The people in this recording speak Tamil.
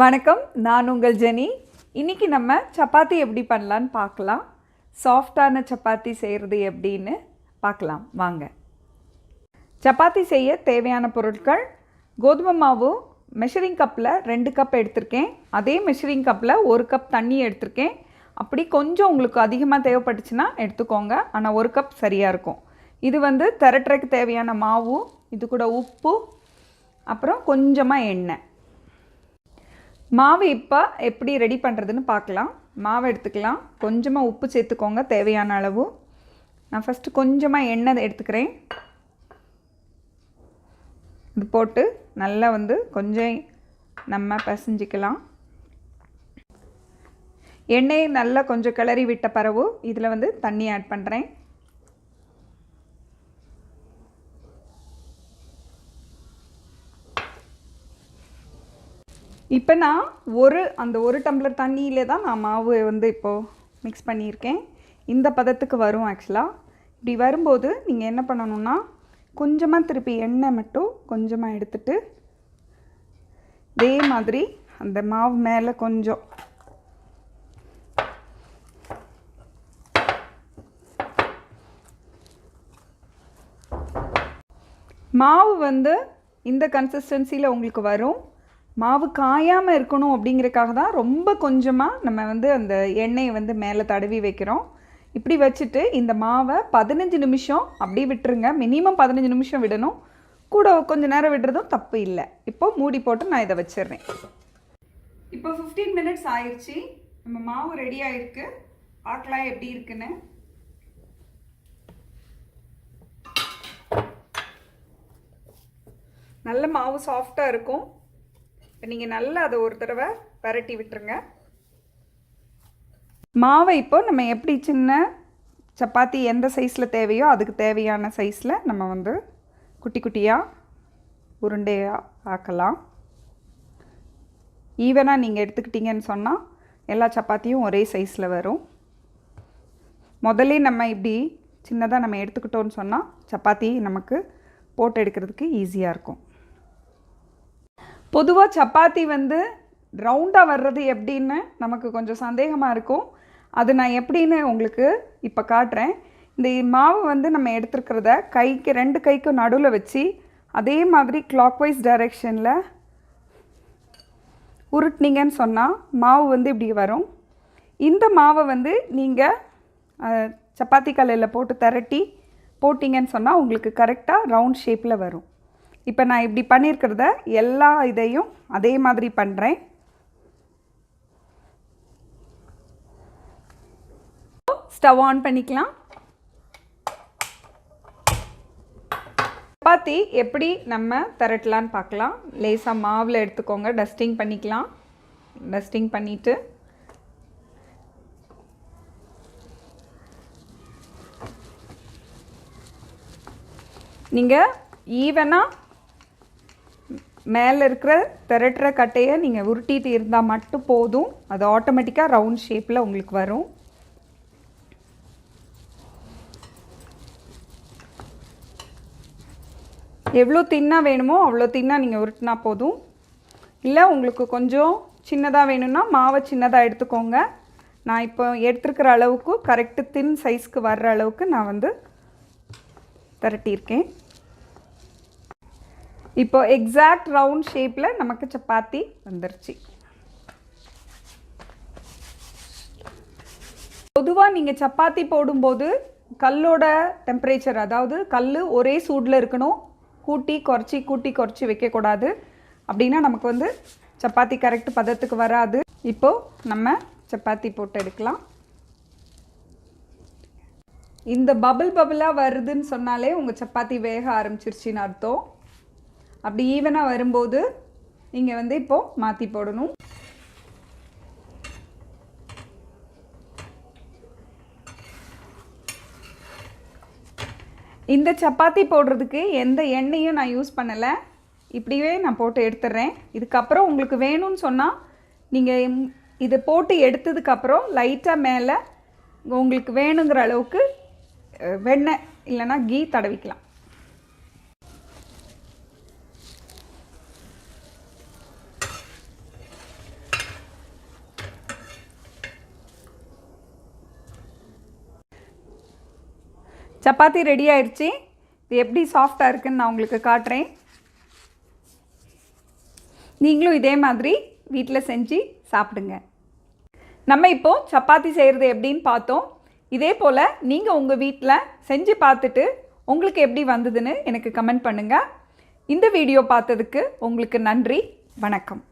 வணக்கம் நான் உங்கள் ஜெனி. இன்றைக்கி நம்ம சப்பாத்தி எப்படி பண்ணலான்னு பார்க்கலாம். சாஃப்டான சப்பாத்தி செய்கிறது எப்படின்னு பார்க்கலாம். வாங்க. சப்பாத்தி செய்ய தேவையான பொருட்கள் கோதுமை மாவு மெஷரிங் கப்பில் ரெண்டு கப் எடுத்திருக்கேன். அதே மெஷரிங் கப்பில் ஒரு கப் தண்ணி எடுத்திருக்கேன். அப்படி கொஞ்சம் உங்களுக்கு அதிகமாக தேவைப்பட்டுச்சுன்னா எடுத்துக்கோங்க. ஆனால் ஒரு கப் சரியாக இருக்கும். இது வந்து திரட்டுறக்கு தேவையான மாவு இது கூட உப்பு அப்புறம் கொஞ்சமாக எண்ணெய். மாவு இப்போ எப்படி ரெடி பண்ணுறதுன்னு பார்க்கலாம். மாவு எடுத்துக்கலாம். கொஞ்சமாக உப்பு சேர்த்துக்கோங்க தேவையான அளவு. நான் ஃபஸ்ட்டு கொஞ்சமாக எண்ணெய் எடுத்துக்கிறேன். இது போட்டு நல்லா வந்து கொஞ்சம் நம்ம பசஞ்சிக்கலாம். எண்ணெயை நல்லா கொஞ்சம் கிளறி விட்ட பிறகு இதில் வந்து தண்ணி ஆட் பண்ணுறேன் இப்போ நான் ஒரு அந்த ஒரு டம்ளர் தண்ணியிலே தான் நான் மாவு வந்து இப்போது மிக்ஸ் பண்ணியிருக்கேன். இந்த பதத்துக்கு வரும் ஆக்சுவலாக இப்படி வரும்போது நீங்கள் என்ன பண்ணணுன்னா கொஞ்சமாக திருப்பி எண்ணெய் மட்டும் கொஞ்சமாக எடுத்துட்டு இதே மாதிரி அந்த மாவு மேலே கொஞ்சம் மாவு வந்து இந்த கன்சிஸ்டன்சியில் உங்களுக்கு வரும். மாவு காயாமல் இருக்கணும் அப்படிங்கிறதுக்காக தான் ரொம்ப கொஞ்சமாக நம்ம வந்து அந்த எண்ணெயை வந்து மேலே தடவி வைக்கிறோம். இப்படி வச்சுட்டு இந்த மாவை பதினஞ்சு நிமிஷம் அப்படியே விட்டுருங்க. மினிமம் பதினஞ்சு நிமிஷம் விடணும். கூட கொஞ்சம் நேரம் விடுறதும் தப்பு இல்லை. இப்போ மூடி போட்டு நான் இதை வச்சிடுறேன். இப்போ ஃபிஃப்டீன் மினிட்ஸ் ஆயிடுச்சு நம்ம மாவு ரெடி ஆயிருக்கு. பார்க்கலாம் எப்படி இருக்குன்னு. நல்ல மாவு சாஃப்டாக இருக்கும். இப்போ நீங்கள் நல்லா அதை ஒரு தடவை பரட்டி விட்டுருங்க. மாவை இப்போ நம்ம எப்படி சின்ன சப்பாத்தி எந்த சைஸில் தேவையோ அதுக்கு தேவையான சைஸில் நம்ம வந்து குட்டி குட்டியாக உருண்டையாக ஆக்கலாம். ஈவனாக நீங்கள் எடுத்துக்கிட்டீங்கன்னு சொன்னால் எல்லா சப்பாத்தியும் ஒரே சைஸில் வரும். முதல்ல நம்ம இப்படி சின்னதாக நம்ம எடுத்துக்கிட்டோன்னு சொன்னால் சப்பாத்தி நமக்கு போட்டு எடுக்கிறதுக்கு ஈஸியாக இருக்கும். பொதுவாக சப்பாத்தி வந்து ரவுண்டாக வர்றது எப்படின்னு நமக்கு கொஞ்சம் சந்தேகமாக இருக்கும். அது நான் எப்படின்னு உங்களுக்கு இப்போ காட்டுறேன். இந்த மாவு வந்து நம்ம எடுத்துருக்கிறத கைக்கு ரெண்டு கைக்கும் நடுவில் வச்சு அதே மாதிரி கிளாக்வைஸ் டைரெக்ஷனில் உருட்டினீங்கன்னு சொன்னால் மாவு வந்து இப்படி வரும். இந்த மாவை வந்து நீங்கள் சப்பாத்தி கல்லில் போட்டு திரட்டி போட்டிங்கன்னு சொன்னால் உங்களுக்கு கரெக்டாக ரவுண்ட் ஷேப்பில் வரும். இப்போ நான் இப்படி பண்ணியிருக்கிறத எல்லா இதையும் அதே மாதிரி பண்ணுறேன் ஸ்டவ் ஆன் பண்ணிக்கலாம். சப்பாத்தி எப்படி நம்ம திரட்டலான்னு பார்க்கலாம். லேசாக மாவில் எடுத்துக்கோங்க டஸ்டிங் பண்ணிக்கலாம். டஸ்டிங் பண்ணிவிட்டு நீங்கள் ஈவனாக மேலே இருக்கிற திரட்டுற கட்டையை நீங்கள் உருட்டிட்டு இருந்தால் மட்டும் போதும். அது ஆட்டோமேட்டிக்காக ரவுண்ட் ஷேப்பில் உங்களுக்கு வரும். எவ்வளோ தின்னாக வேணுமோ அவ்வளோ தின்னாக நீங்கள் உருட்டினா போதும். இல்லை உங்களுக்கு கொஞ்சம் சின்னதாக வேணும்னா மாவை சின்னதாக எடுத்துக்கோங்க. நான் இப்போ எடுத்துருக்கிற அளவுக்கு கரெக்டு தின் சைஸ்க்கு வர்ற அளவுக்கு நான் வந்து திரட்டியிருக்கேன். இப்போ எக்ஸாக்ட் ரவுண்ட் ஷேப்பில் நமக்கு சப்பாத்தி வந்துருச்சு. பொதுவாக நீங்கள் சப்பாத்தி போடும்போது கல்லோட டெம்பரேச்சர் அதாவது கல் ஒரே சூடில் இருக்கணும் கூட்டி குறைச்சி கூட்டி குறைச்சி வைக்கக்கூடாது. அப்படின்னா நமக்கு வந்து சப்பாத்தி கரெக்ட் பதத்துக்கு வராது. இப்போது நம்ம சப்பாத்தி போட்டு எடுக்கலாம். இந்த பபுள் பபுளாக வருதுன்னு சொன்னாலே உங்கள் சப்பாத்தி வேக ஆரம்பிச்சிருச்சின்னு அர்த்தம். அப்படி ஈவனாக வரும்போது நீங்கள் வந்து இப்போது மாற்றி போடணும். இந்த சப்பாத்தி போடுறதுக்கு எந்த எண்ணெயும் நான் யூஸ் பண்ணலை. இப்படியே நான் போட்டு எடுத்துடுறேன் இதுக்கப்புறம் உங்களுக்கு வேணும்னு சொன்னால் நீங்கள் இதை போட்டு எடுத்ததுக்கப்புறம் லைட்டாக மேலே உங்களுக்கு வேணுங்கிற அளவுக்கு வெண்ணெய் இல்லைன்னா கீ தடவிக்கலாம். சப்பாத்தி ரெடி ஆயிடுச்சு. இது எப்படி சாஃப்டாக இருக்குன்னு நான் உங்களுக்கு காட்டுறேன். நீங்களும் இதே மாதிரி வீட்டில் செஞ்சு சாப்பிடுங்க. நம்ம இப்போது சப்பாத்தி செய்கிறது எப்படின்னு பார்த்தோம். இதே போல் நீங்கள் உங்கள் வீட்டில் செஞ்சு பார்த்துட்டு உங்களுக்கு எப்படி வந்ததுன்னு எனக்கு கமெண்ட் பண்ணுங்கள் இந்த வீடியோ பார்த்ததுக்கு உங்களுக்கு நன்றி. வணக்கம்.